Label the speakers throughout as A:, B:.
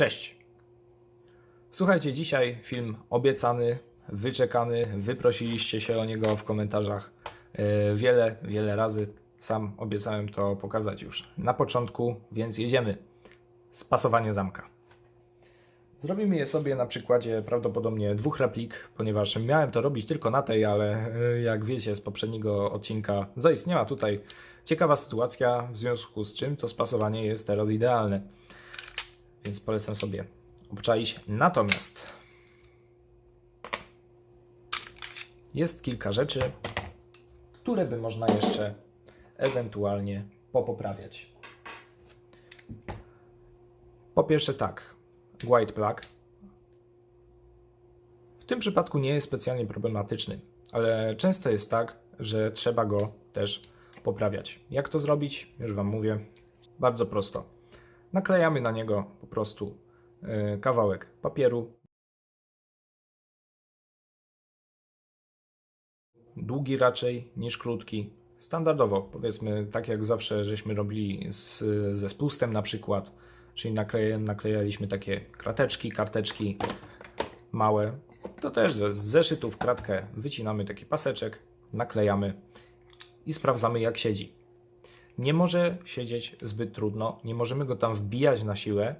A: Cześć! Słuchajcie, dzisiaj film obiecany, wyczekany. Wyprosiliście się o niego w komentarzach e, wiele, wiele razy. Sam obiecałem to pokazać już na początku, więc jedziemy. Spasowanie zamka. Zrobimy je sobie na przykładzie prawdopodobnie dwóch replik, ponieważ miałem to robić tylko na tej, ale e, jak wiecie z poprzedniego odcinka, zaistniała tutaj ciekawa sytuacja, w związku z czym to spasowanie jest teraz idealne. Więc polecam sobie obczaić. Natomiast jest kilka rzeczy, które by można jeszcze ewentualnie popoprawiać. Po pierwsze tak, white plug. W tym przypadku nie jest specjalnie problematyczny, ale często jest tak, że trzeba go też poprawiać. Jak to zrobić? Już Wam mówię. Bardzo prosto. Naklejamy na niego po prostu e, kawałek papieru. Długi raczej niż krótki. Standardowo, powiedzmy, tak jak zawsze żeśmy robili z, ze spustem na przykład, czyli nakleja, naklejaliśmy takie krateczki, karteczki małe. To też z zeszytów kratkę wycinamy taki paseczek, naklejamy i sprawdzamy jak siedzi nie może siedzieć zbyt trudno, nie możemy go tam wbijać na siłę,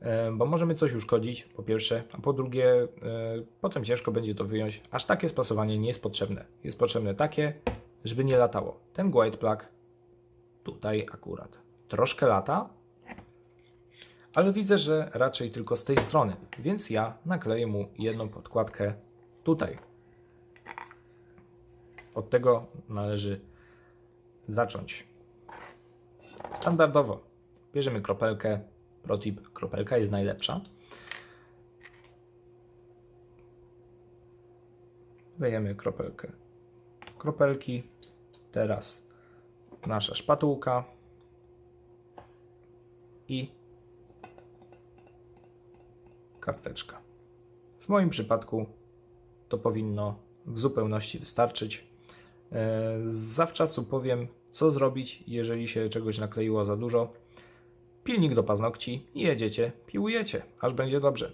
A: e, bo możemy coś uszkodzić, po pierwsze, a po drugie, e, potem ciężko będzie to wyjąć. Aż takie spasowanie nie jest potrzebne. Jest potrzebne takie, żeby nie latało. Ten white plug tutaj akurat troszkę lata, ale widzę, że raczej tylko z tej strony, więc ja nakleję mu jedną podkładkę tutaj. Od tego należy zacząć. Standardowo bierzemy kropelkę. Protip, kropelka jest najlepsza. Lejemy kropelkę. Kropelki. Teraz nasza szpatułka. I karteczka. W moim przypadku to powinno w zupełności wystarczyć. E, zawczasu powiem, co zrobić, jeżeli się czegoś nakleiło za dużo. Pilnik do paznokci jedziecie, piłujecie, aż będzie dobrze.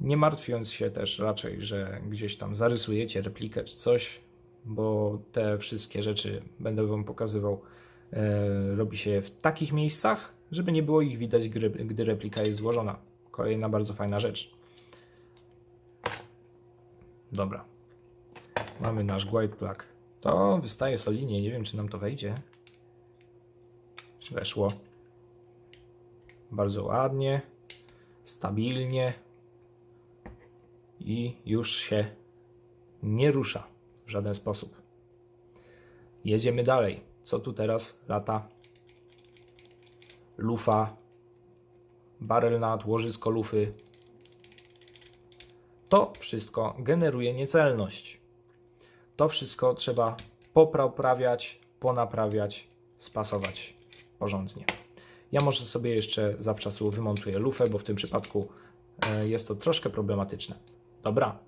A: Nie martwiąc się też raczej, że gdzieś tam zarysujecie replikę czy coś, bo te wszystkie rzeczy będę Wam pokazywał. E, robi się w takich miejscach, żeby nie było ich widać, gdy, gdy replika jest złożona. Kolejna bardzo fajna rzecz. Dobra. Mamy nasz white plug. To wystaje solidnie. Nie wiem, czy nam to wejdzie. Weszło. Bardzo ładnie. Stabilnie. I już się nie rusza w żaden sposób. Jedziemy dalej. Co tu teraz lata? Lufa. Barel nad, łożysko lufy. To wszystko generuje niecelność. To wszystko trzeba poprawiać, ponaprawiać, spasować porządnie. Ja może sobie jeszcze zawczasu wymontuję lufę, bo w tym przypadku e, jest to troszkę problematyczne. Dobra.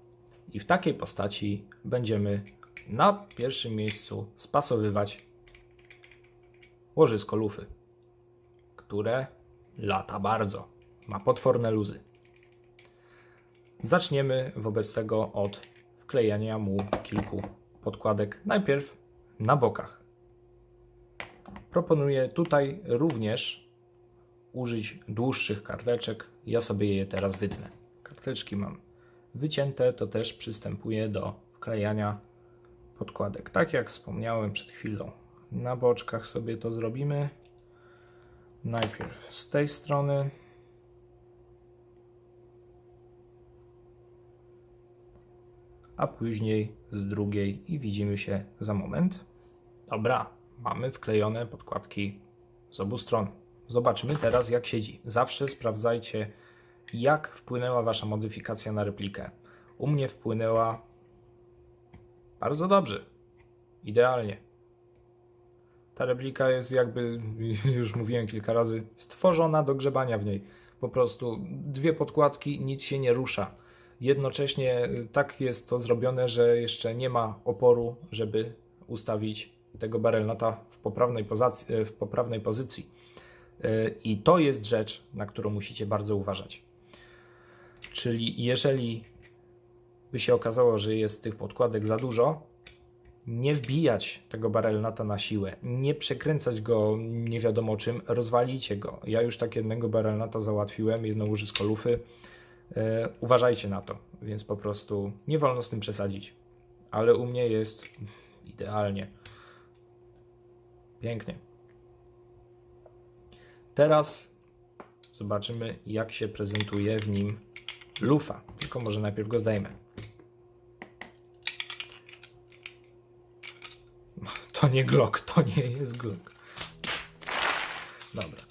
A: I w takiej postaci będziemy na pierwszym miejscu spasowywać łożysko lufy, które lata bardzo. Ma potworne luzy. Zaczniemy wobec tego od wklejania mu kilku podkładek najpierw na bokach. Proponuję tutaj również użyć dłuższych karteczek. Ja sobie je teraz wytnę. Karteczki mam wycięte, to też przystępuję do wklejania podkładek. Tak jak wspomniałem przed chwilą, na boczkach sobie to zrobimy. Najpierw z tej strony. A później z drugiej i widzimy się za moment. Dobra, mamy wklejone podkładki z obu stron. Zobaczymy teraz jak siedzi. Zawsze sprawdzajcie jak wpłynęła Wasza modyfikacja na replikę. U mnie wpłynęła bardzo dobrze. Idealnie. Ta replika jest jakby, już mówiłem kilka razy, stworzona do grzebania w niej. Po prostu dwie podkładki, nic się nie rusza. Jednocześnie y, tak jest to zrobione, że jeszcze nie ma oporu, żeby ustawić tego barelnata w poprawnej, pozycji, w poprawnej pozycji. Y, I to jest rzecz, na którą musicie bardzo uważać. Czyli jeżeli by się okazało, że jest tych podkładek za dużo, nie wbijać tego barelnata na siłę, nie przekręcać go nie wiadomo czym, rozwalicie go. Ja już tak jednego barelnata załatwiłem, jedno łożysko lufy. E, uważajcie na to, więc po prostu nie wolno z tym przesadzić. Ale u mnie jest idealnie. Pięknie. Teraz zobaczymy, jak się prezentuje w nim lufa. Tylko może najpierw go zdejmę. To nie Glock, to nie jest Glock. Dobra.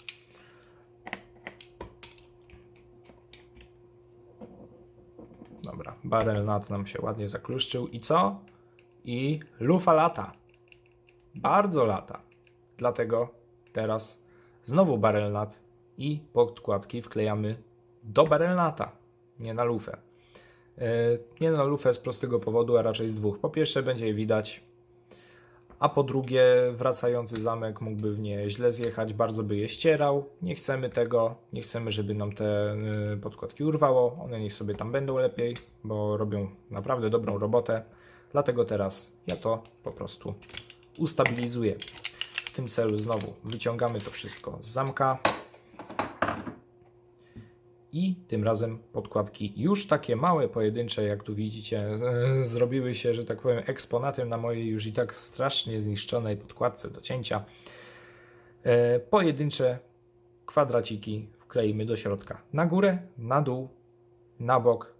A: Dobra, barel nat nam się ładnie zakluszczył. I co? I lufa lata. Bardzo lata. Dlatego teraz znowu barel nat i podkładki wklejamy do barel nata, nie na lufę. Yy, nie na lufę z prostego powodu, a raczej z dwóch. Po pierwsze będzie je widać a po drugie wracający zamek mógłby w nie źle zjechać, bardzo by je ścierał. Nie chcemy tego, nie chcemy, żeby nam te y, podkładki urwało, one niech sobie tam będą lepiej, bo robią naprawdę dobrą robotę. Dlatego teraz ja to po prostu ustabilizuję. W tym celu znowu wyciągamy to wszystko z zamka i tym razem podkładki już takie małe, pojedyncze, jak tu widzicie, zrobiły się, że tak powiem, eksponatem na mojej już i tak strasznie zniszczonej podkładce do cięcia. E, pojedyncze kwadraciki wkleimy do środka. Na górę, na dół, na bok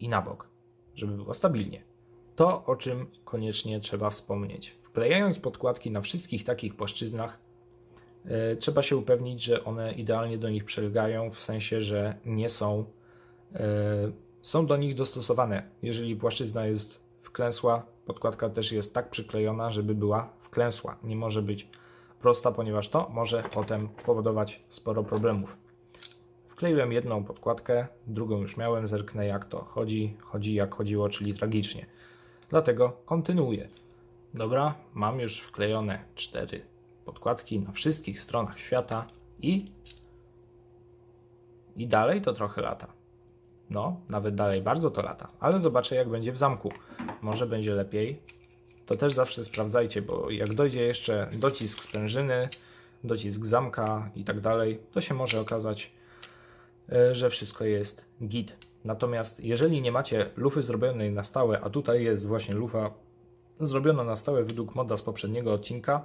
A: i na bok, żeby było stabilnie. To, o czym koniecznie trzeba wspomnieć. Wklejając podkładki na wszystkich takich płaszczyznach, trzeba się upewnić, że one idealnie do nich przylegają, w sensie, że nie są, e, są do nich dostosowane. Jeżeli płaszczyzna jest wklęsła, podkładka też jest tak przyklejona, żeby była wklęsła. Nie może być prosta, ponieważ to może potem powodować sporo problemów. Wkleiłem jedną podkładkę, drugą już miałem, zerknę jak to chodzi. Chodzi jak chodziło, czyli tragicznie. Dlatego kontynuuję. Dobra, mam już wklejone cztery podkładki na wszystkich stronach świata i i dalej to trochę lata. No, nawet dalej bardzo to lata, ale zobaczę jak będzie w zamku. Może będzie lepiej. To też zawsze sprawdzajcie, bo jak dojdzie jeszcze docisk sprężyny, docisk zamka i tak dalej, to się może okazać, e, że wszystko jest git. Natomiast jeżeli nie macie lufy zrobionej na stałe, a tutaj jest właśnie lufa zrobiona na stałe według moda z poprzedniego odcinka,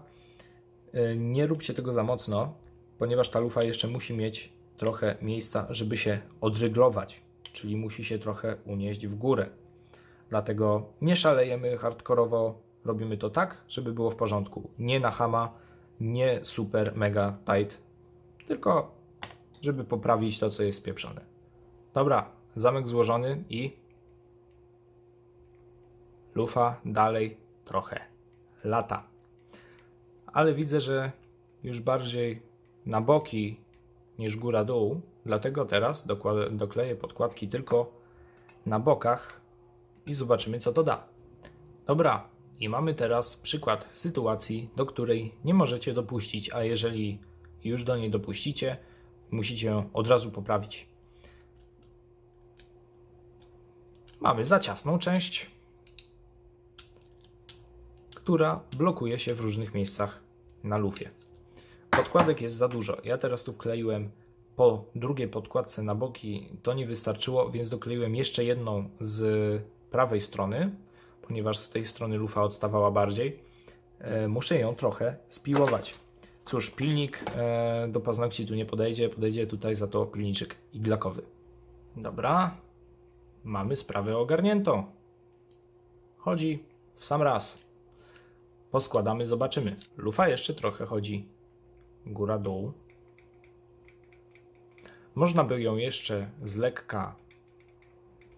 A: nie róbcie tego za mocno, ponieważ ta lufa jeszcze musi mieć trochę miejsca, żeby się odryglować, czyli musi się trochę unieść w górę. Dlatego nie szalejemy hardkorowo, robimy to tak, żeby było w porządku. Nie na hama, nie super mega tight, tylko żeby poprawić to, co jest spieprzone. Dobra, zamek złożony i lufa dalej trochę lata ale widzę, że już bardziej na boki niż góra-dół, dlatego teraz dokleję podkładki tylko na bokach i zobaczymy, co to da. Dobra, i mamy teraz przykład sytuacji, do której nie możecie dopuścić, a jeżeli już do niej dopuścicie, musicie ją od razu poprawić. Mamy za ciasną część, która blokuje się w różnych miejscach na lufie. Podkładek jest za dużo. Ja teraz tu wkleiłem po drugiej podkładce na boki. To nie wystarczyło, więc dokleiłem jeszcze jedną z prawej strony, ponieważ z tej strony lufa odstawała bardziej. E, muszę ją trochę spiłować. Cóż, pilnik e, do paznokci tu nie podejdzie, podejdzie tutaj za to pilniczek iglakowy. Dobra, mamy sprawę ogarniętą. Chodzi w sam raz. Poskładamy, zobaczymy. Lufa jeszcze trochę chodzi góra-dół. Można by ją jeszcze z lekka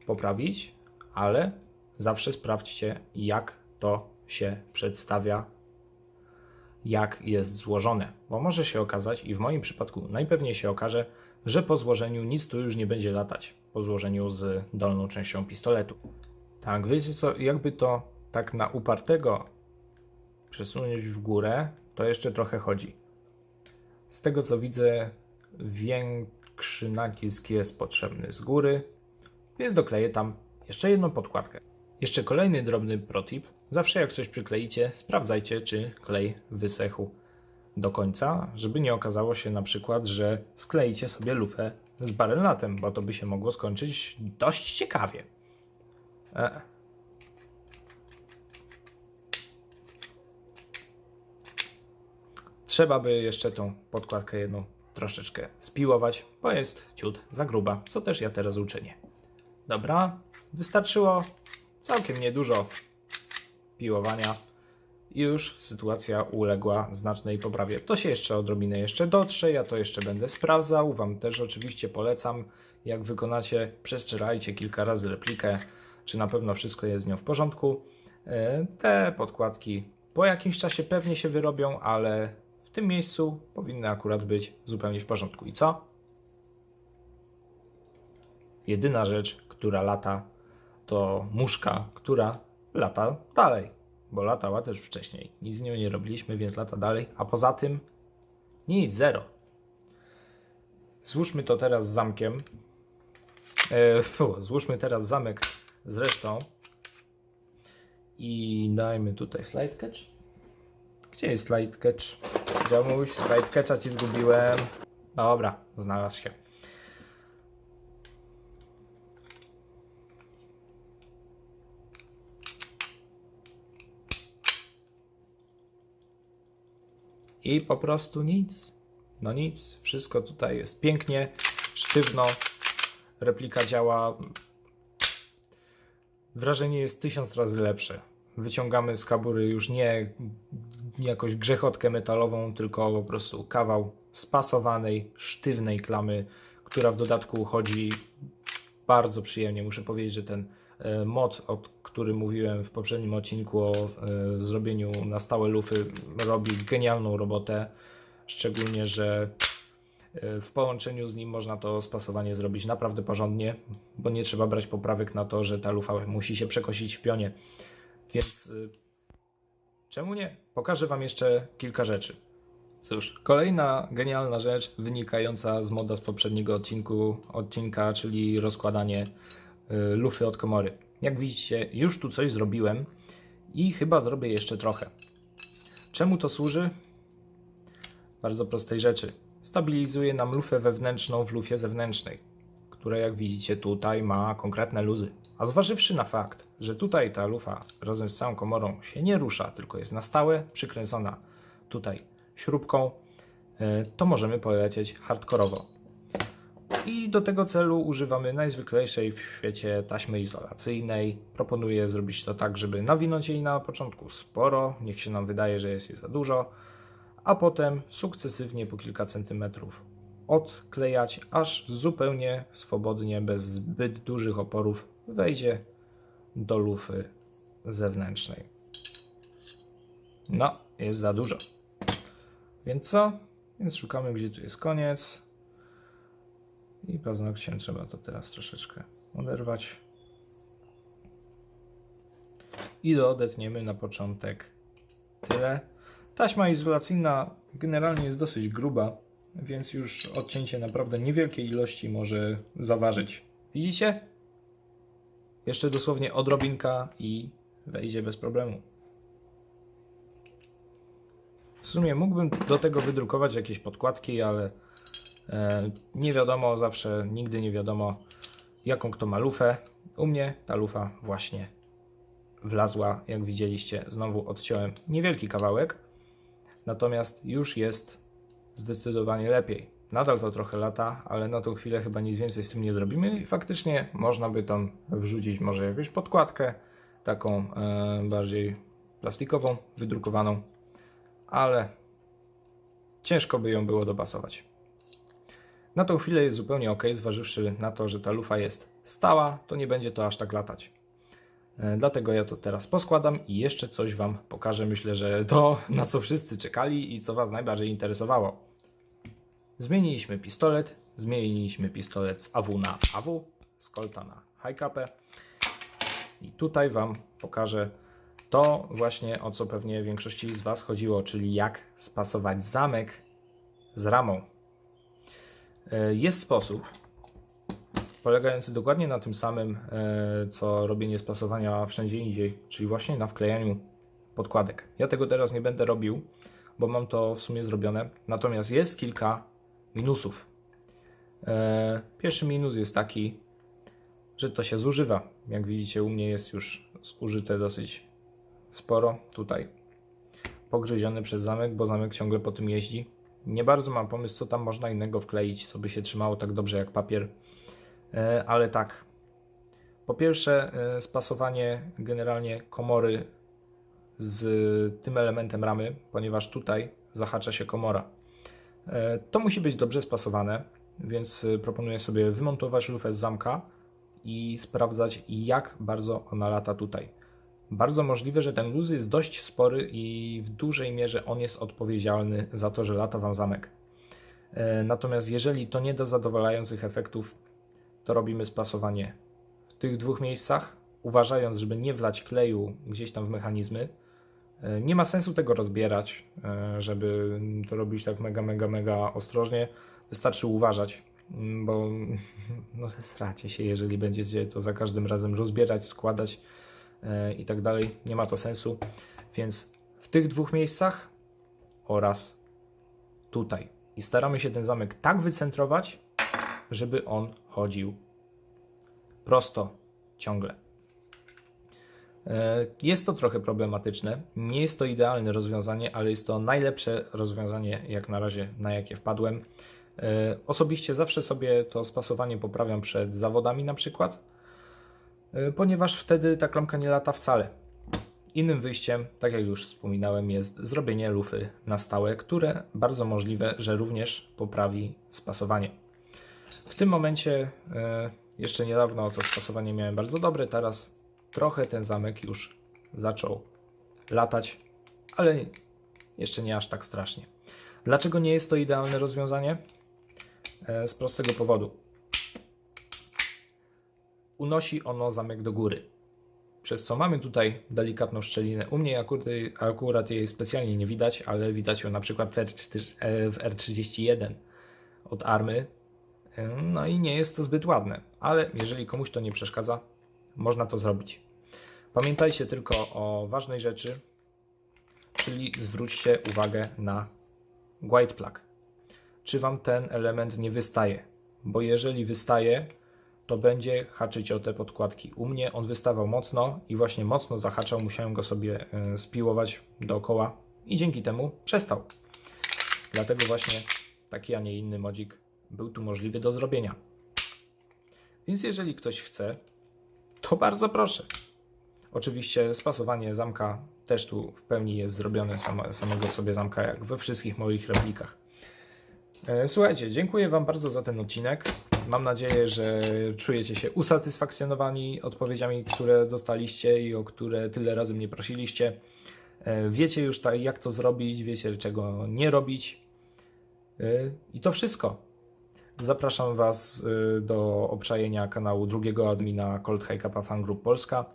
A: poprawić, ale zawsze sprawdźcie, jak to się przedstawia, jak jest złożone, bo może się okazać, i w moim przypadku najpewniej się okaże, że po złożeniu nic tu już nie będzie latać, po złożeniu z dolną częścią pistoletu. Tak, wiecie co, jakby to tak na upartego przesunąć w górę, to jeszcze trochę chodzi. Z tego co widzę, większy nacisk jest potrzebny z góry, więc dokleję tam jeszcze jedną podkładkę. Jeszcze kolejny drobny protip. Zawsze jak coś przykleicie, sprawdzajcie, czy klej wysechł do końca, żeby nie okazało się na przykład, że skleicie sobie lufę z barylatem, bo to by się mogło skończyć dość ciekawie. E. Trzeba by jeszcze tą podkładkę jedną troszeczkę spiłować, bo jest ciut za gruba, co też ja teraz uczynię. Dobra, wystarczyło całkiem niedużo piłowania i już sytuacja uległa znacznej poprawie. To się jeszcze odrobinę jeszcze dotrze, ja to jeszcze będę sprawdzał. Wam też oczywiście polecam, jak wykonacie, przestrzelajcie kilka razy replikę, czy na pewno wszystko jest z nią w porządku. E, Te podkładki po jakimś czasie pewnie się wyrobią, ale w tym miejscu powinny akurat być zupełnie w porządku. I co? Jedyna rzecz, która lata, to muszka, która lata dalej, bo latała też wcześniej. Nic z nią nie robiliśmy, więc lata dalej. A poza tym nic, zero. Złóżmy to teraz z zamkiem. E, fu, złóżmy teraz zamek z resztą. I dajmy tutaj slide catch. Gdzie jest slide catch? Ziomuś, slide ci zgubiłem. Dobra, znalazł się. I po prostu nic. No nic, wszystko tutaj jest pięknie, sztywno. Replika działa. Wrażenie jest tysiąc razy lepsze. Wyciągamy z kabury już nie jakąś grzechotkę metalową, tylko po prostu kawał spasowanej, sztywnej klamy, która w dodatku chodzi bardzo przyjemnie. Muszę powiedzieć, że ten e, mod, o którym mówiłem w poprzednim odcinku o e, zrobieniu na stałe lufy, robi genialną robotę. Szczególnie, że e, w połączeniu z nim można to spasowanie zrobić naprawdę porządnie, bo nie trzeba brać poprawek na to, że ta lufa musi się przekosić w pionie. Więc czemu nie? Pokażę Wam jeszcze kilka rzeczy. Cóż, kolejna genialna rzecz wynikająca z moda z poprzedniego odcinku, odcinka, czyli rozkładanie y, lufy od komory. Jak widzicie, już tu coś zrobiłem i chyba zrobię jeszcze trochę. Czemu to służy? Bardzo prostej rzeczy. Stabilizuje nam lufę wewnętrzną w lufie zewnętrznej, która jak widzicie tutaj ma konkretne luzy. A zważywszy na fakt, że tutaj ta lufa razem z całą komorą się nie rusza, tylko jest na stałe przykręcona tutaj śrubką, e, to możemy polecieć hardkorowo. I do tego celu używamy najzwyklejszej w świecie taśmy izolacyjnej. Proponuję zrobić to tak, żeby nawinąć jej na początku sporo, niech się nam wydaje, że jest jej za dużo, a potem sukcesywnie po kilka centymetrów odklejać, aż zupełnie swobodnie, bez zbyt dużych oporów wejdzie do lufy zewnętrznej. No, jest za dużo. Więc co? Więc szukamy, gdzie tu jest koniec. I paznokciem trzeba to teraz troszeczkę oderwać. I doodetniemy na początek tyle. Taśma izolacyjna generalnie jest dosyć gruba, więc już odcięcie naprawdę niewielkiej ilości może zaważyć. Widzicie? Jeszcze dosłownie odrobinka i wejdzie bez problemu. W sumie mógłbym do tego wydrukować jakieś podkładki, ale e, nie wiadomo zawsze, nigdy nie wiadomo jaką kto ma lufę. U mnie ta lufa właśnie wlazła, jak widzieliście. Znowu odciąłem niewielki kawałek, natomiast już jest zdecydowanie lepiej. Nadal to trochę lata, ale na tą chwilę chyba nic więcej z tym nie zrobimy i faktycznie można by tam wrzucić może jakąś podkładkę, taką e, bardziej plastikową, wydrukowaną, ale ciężko by ją było dopasować. Na tą chwilę jest zupełnie ok, zważywszy na to, że ta lufa jest stała, to nie będzie to aż tak latać. E, Dlatego ja to teraz poskładam i jeszcze coś Wam pokażę. Myślę, że to, na co wszyscy czekali i co Was najbardziej interesowało. Zmieniliśmy pistolet, zmieniliśmy pistolet z AW na AW, z Colta na High Capę. I tutaj Wam pokażę to właśnie, o co pewnie większości z Was chodziło, czyli jak spasować zamek z ramą. E, Jest sposób polegający dokładnie na tym samym, e, co robienie spasowania wszędzie indziej, czyli właśnie na wklejaniu podkładek. Ja tego teraz nie będę robił, bo mam to w sumie zrobione. Natomiast jest kilka minusów. E, Pierwszy minus jest taki, że to się zużywa. Jak widzicie, u mnie jest już zużyte dosyć sporo tutaj. Pogryziony przez zamek, bo zamek ciągle po tym jeździ. Nie bardzo mam pomysł, co tam można innego wkleić, co by się trzymało tak dobrze jak papier. E, Ale tak. Po pierwsze, e, spasowanie generalnie komory z tym elementem ramy, ponieważ tutaj zahacza się komora. E, To musi być dobrze spasowane, więc e, proponuję sobie wymontować lufę z zamka i sprawdzać, jak bardzo ona lata tutaj. Bardzo możliwe, że ten luz jest dość spory i w dużej mierze on jest odpowiedzialny za to, że lata Wam zamek. E, Natomiast jeżeli to nie da zadowalających efektów, to robimy spasowanie w tych dwóch miejscach, uważając, żeby nie wlać kleju gdzieś tam w mechanizmy. E, Nie ma sensu tego rozbierać, e, żeby to robić tak mega, mega, mega ostrożnie. Wystarczy uważać, m, bo no zesracie się, jeżeli będziecie to za każdym razem rozbierać, składać e, i tak dalej. Nie ma to sensu. Więc w tych dwóch miejscach oraz tutaj. I staramy się ten zamek tak wycentrować, żeby on chodził prosto ciągle. E, Jest to trochę problematyczne. Nie jest to idealne rozwiązanie, ale jest to najlepsze rozwiązanie, jak na razie, na jakie wpadłem. E, Osobiście zawsze sobie to spasowanie poprawiam przed zawodami, na przykład, e, ponieważ wtedy ta klamka nie lata wcale. Innym wyjściem, tak jak już wspominałem, jest zrobienie lufy na stałe, które bardzo możliwe, że również poprawi spasowanie. W tym momencie jeszcze niedawno to spasowanie miałem bardzo dobre, teraz trochę ten zamek już zaczął latać, ale jeszcze nie aż tak strasznie. Dlaczego nie jest to idealne rozwiązanie? E, Z prostego powodu. Unosi ono zamek do góry. Przez co mamy tutaj delikatną szczelinę. U mnie akurat, akurat jej specjalnie nie widać, ale widać ją na przykład w, R4, e, R31 od Army. E, No i nie jest to zbyt ładne, ale jeżeli komuś to nie przeszkadza, można to zrobić. Pamiętajcie tylko o ważnej rzeczy, czyli zwróćcie uwagę na white plug. Czy Wam ten element nie wystaje? Bo jeżeli wystaje, to będzie haczyć o te podkładki. U mnie on wystawał mocno i właśnie mocno zahaczał, musiałem go sobie e, spiłować dookoła i dzięki temu przestał. Dlatego właśnie taki, a nie inny modzik był tu możliwy do zrobienia. Więc jeżeli ktoś chce, to bardzo proszę. Oczywiście spasowanie zamka też tu w pełni jest zrobione samo, samego sobie zamka, jak we wszystkich moich replikach. E, Słuchajcie, dziękuję Wam bardzo za ten odcinek. Mam nadzieję, że czujecie się usatysfakcjonowani odpowiedziami, które dostaliście i o które tyle razy mnie prosiliście. E, Wiecie już tak, jak to zrobić, wiecie, czego nie robić. E, I to wszystko. Zapraszam Was y, do obczajenia kanału drugiego admina Cold Kappa Fan Group Polska.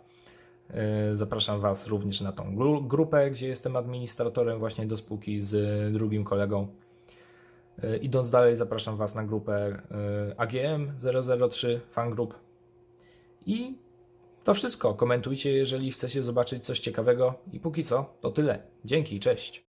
A: Y, Zapraszam Was również na tą gru- grupę, gdzie jestem administratorem właśnie do spółki z drugim kolegą. Y, Idąc dalej, zapraszam Was na grupę AGM 003 Fan Group. I to wszystko. Komentujcie, jeżeli chcecie zobaczyć coś ciekawego. I póki co, to tyle. Dzięki, cześć.